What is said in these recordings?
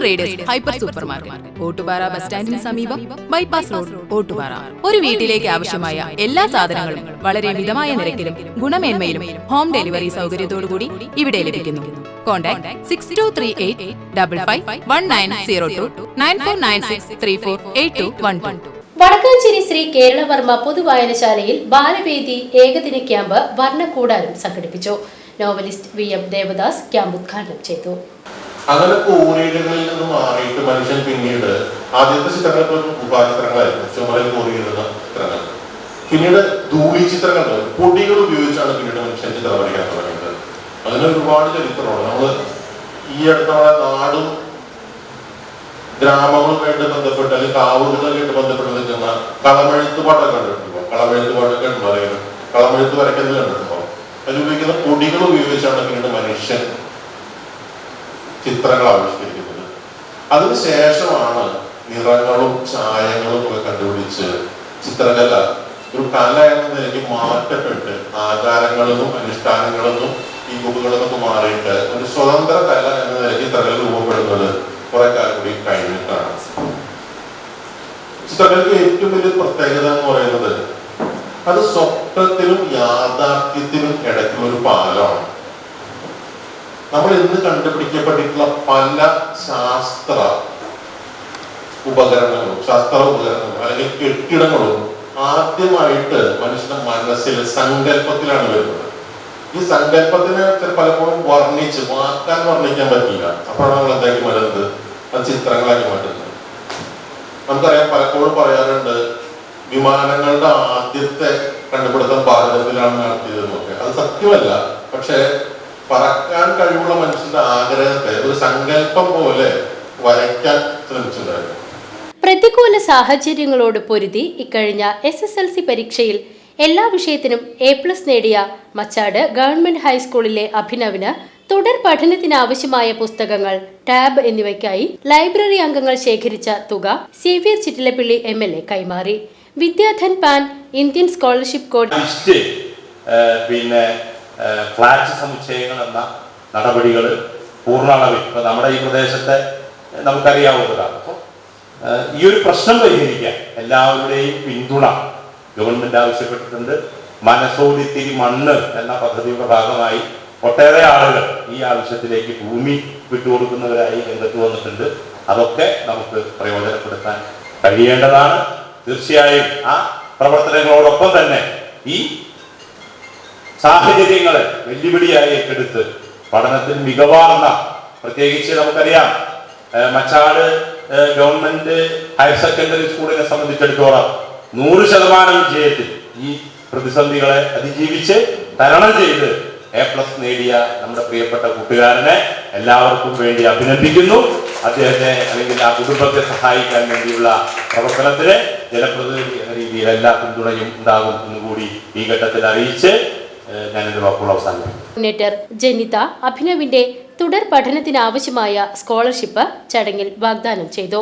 Traders hyper super market Ottupara bus സ്റ്റാൻഡിന് സമീപം bypass road Ottupara. ഒരു വീട്ടിലേക്ക് ആവശ്യമായ എല്ലാ സാധനങ്ങളും വളരെ മിതമായ നിരക്കിലും ഗുണമേന്മയിലും ഹോം ഡെലിവറി സൗകര്യത്തോടുകൂടി ഇവിടെ ലഭിക്കുന്നു contact six two three eight double five one nine zero two nine four nine six three four eight two one two Vadakkanchery Shri Keralavarma പൊതുവായനശാലയിൽ Balavedi ഏകദിന ക്യാമ്പ് വർണക്കൂടാരം സംഘടിപ്പിച്ചു. Novelist V M Devadas camp ഉദ്ഘാടനം ചെയ്തു. അങ്ങനെ കോറിയിടങ്ങളിൽ നിന്ന് മാറിയിട്ട് മനുഷ്യൻ പിന്നീട് ആദ്യത്തെ ചിത്രങ്ങൾ ഉപാചിത്രങ്ങളായിരുന്നു ചുമലിൽ കോറിയിടുന്ന ചിത്രങ്ങൾ. പിന്നീട് ധൂളി ചിത്രങ്ങൾ പൊടികൾ ഉപയോഗിച്ചാണ് പിന്നീട് മനുഷ്യൻ ചിത്രം വരയ്ക്കാൻ തുടങ്ങിയത്. അതിന് ഒരുപാട് ചരിത്രമാണ് നമ്മൾ ഈ അടുത്ത നമ്മുടെ നാടും ഗ്രാമങ്ങളുമായിട്ട് ബന്ധപ്പെട്ട് അല്ലെങ്കിൽ കാവുകളുമായിട്ട് ബന്ധപ്പെട്ട് നിൽക്കുന്ന കളമെഴുത്ത് പാട്ടം കണ്ടിട്ടുണ്ടോ? കളമെഴുത്ത് പാട്ടൊക്കെ കണ്ടു പറയുന്നത് കളമെഴുത്ത് വരയ്ക്കുന്നത് കണ്ടിട്ടുണ്ടോ? അതിൽ ഉപയോഗിക്കുന്ന പൊടികൾ ഉപയോഗിച്ചാണ് പിന്നീട് മനുഷ്യൻ ചിത്രങ്ങൾ ആവിഷ്കരിക്കുന്നത്. അതിനുശേഷമാണ് നിറങ്ങളും ചായങ്ങളും ഒക്കെ കണ്ടുപിടിച്ച് ചിത്രകല ഒരു കല എന്ന നിലയ്ക്ക് മാറ്റപ്പെട്ട് ആചാരങ്ങളെന്നും അനുഷ്ഠാനങ്ങളെന്നും ഈ ബുക്കുകളെന്നൊക്കെ മാറിയിട്ട് ഒരു സ്വതന്ത്ര കല എന്ന നിലയ്ക്ക് ചിത്രകല രൂപപ്പെടുന്നത് കുറെ കാലം കൂടി കഴിഞ്ഞിട്ടാണ്. ചിത്രകലയ്ക്ക് ഏറ്റവും വലിയ പ്രത്യേകത എന്ന് പറയുന്നത് അത് സ്വപ്നത്തിനും യാഥാർത്ഥ്യത്തിനും ഇടയ്ക്കുള്ള ഒരു പാലമാണ്. നമ്മൾ ഇന്ന് കണ്ടുപിടിക്കപ്പെട്ടിട്ടുള്ള പല ശാസ്ത്ര ഉപകരണങ്ങളും ശാസ്ത്ര ഉപകരണങ്ങളും അല്ലെങ്കിൽ കെട്ടിടങ്ങളും ആദ്യമായിട്ട് മനുഷ്യന്റെ മനസ്സിൽ സങ്കല്പത്തിലാണ് വരുന്നത്. ഈ സങ്കല്പത്തിനെ പലപ്പോഴും വർണിച്ച് വാക്കാൻ വർണിക്കാൻ പറ്റില്ല. അപ്പോഴാണ് നമ്മൾ എന്താക്കി മാറ്റുന്നത് അത് ചിത്രങ്ങളാക്കി മാറ്റുന്നത്. നമുക്കറിയാം പലപ്പോഴും പറയാറുണ്ട് വിമാനങ്ങളുടെ ആദ്യത്തെ കണ്ടുപിടുത്തം ഭാരതത്തിലാണ് നടത്തിയതെന്നൊക്കെ. അത് സത്യമല്ല. പക്ഷേ പറക്കാൻ കഴിവുള്ള മനുഷ്യന്റെ ആഗ്രഹത്തെ ഒരു സങ്കല്പം പോലെ വരയ്ക്കാൻ ശ്രമിച്ചിട്ടുണ്ടായിരുന്നു. പ്രതികൂല സാഹചര്യങ്ങളോട് പൊരുതി ഇക്കഴിഞ്ഞ എസ് എസ് എൽ സി പരീക്ഷയിൽ എല്ലാ വിഷയത്തിനും എ പ്ലസ് നേടിയ മച്ചാട് ഗവൺമെന്റ് ഹൈസ്കൂളിലെ അഭിനവിന് തുടർ പഠനത്തിനാവശ്യമായ പുസ്തകങ്ങൾ ടാബ് എന്നിവയ്ക്കായി ലൈബ്രറി അംഗങ്ങൾ ശേഖരിച്ച തുക Xavier Chittilappilly M L A കൈമാറി. Vidyadhan pan Indian scholarship code പിന്നെ ഫ്ലാറ്റ് സമുച്ചയങ്ങൾ എന്ന നടപടികൾ പൂർണളവിൽ ഇപ്പൊ നമ്മുടെ ഈ പ്രദേശത്തെ നമുക്കറിയാവുന്നതാണ്. അപ്പോൾ ഈ ഒരു പ്രശ്നം പരിഹരിക്കാൻ എല്ലാവരുടെയും പിന്തുണ ഗവൺമെന്റ് ആവശ്യപ്പെട്ടിട്ടുണ്ട്. മനസ്സോടിത്തിരി മണ്ണ് എന്ന പദ്ധതിയുടെ ഭാഗമായി ഒട്ടേറെ ആളുകൾ ഈ ആവശ്യത്തിലേക്ക് ഭൂമി വിട്ടുകൊടുക്കുന്നവരായി രംഗത്ത് വന്നിട്ടുണ്ട്. അതൊക്കെ നമുക്ക് പ്രയോജനപ്പെടുത്താൻ കഴിയേണ്ടതാണ്. തീർച്ചയായും ആ പ്രവർത്തനങ്ങളോടൊപ്പം തന്നെ ഈ സാഹചര്യങ്ങളെ വെല്ലുവിളിയായി ഏറ്റെടുത്ത് പഠനത്തിൽ മികവാർന്ന പ്രത്യേകിച്ച് നമുക്കറിയാം മച്ചാട് ഗവൺമെന്റ് ഹയർ സെക്കൻഡറി സ്കൂളിനെ സംബന്ധിച്ചിടത്തോളം നൂറ് ശതമാനം വിജയത്തിൽ ഈ പ്രതിസന്ധികളെ അതിജീവിച്ച് തരണം ചെയ്ത് എ പ്ലസ് നേടിയ നമ്മുടെ പ്രിയപ്പെട്ട കൂട്ടുകാരനെ എല്ലാവർക്കും വേണ്ടി അഭിനന്ദിക്കുന്നു. അദ്ദേഹത്തെ അല്ലെങ്കിൽ ആ കുടുംബത്തെ സഹായിക്കാൻ വേണ്ടിയുള്ള പ്രവർത്തനത്തിന് ജനപ്രതിനിധി എന്ന രീതിയിൽ എല്ലാ പിന്തുണയും ഉണ്ടാകും എന്നുകൂടി ഈ ഘട്ടത്തിൽ അറിയിച്ച് കോർഡിനേറ്റർ ജനിത അഭിനവിന്റെ തുടർ പഠനത്തിനാവശ്യമായ സ്കോളർഷിപ്പ് ചടങ്ങിൽ വാഗ്ദാനം ചെയ്തു.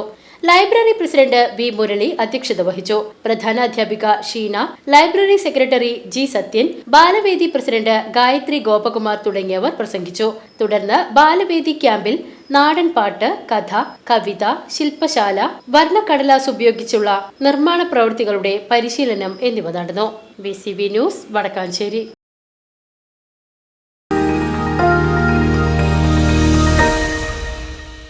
ലൈബ്രറി പ്രസിഡന്റ് വി മുരളി അധ്യക്ഷത വഹിച്ചു. പ്രധാന അധ്യാപിക Sheena library secretary G Sathyan Balavedi president Gayathri Gopakumar തുടങ്ങിയവർ പ്രസംഗിച്ചു. തുടർന്ന് ബാലവേദി ക്യാമ്പിൽ നാടൻ പാട്ട് കഥ കവിത ശില്പശാല വർണക്കടലാസ് ഉപയോഗിച്ചുള്ള നിർമ്മാണ പ്രവൃത്തികളുടെ പരിശീലനം എന്നിവ നടന്നു. B news Vadakkanchery.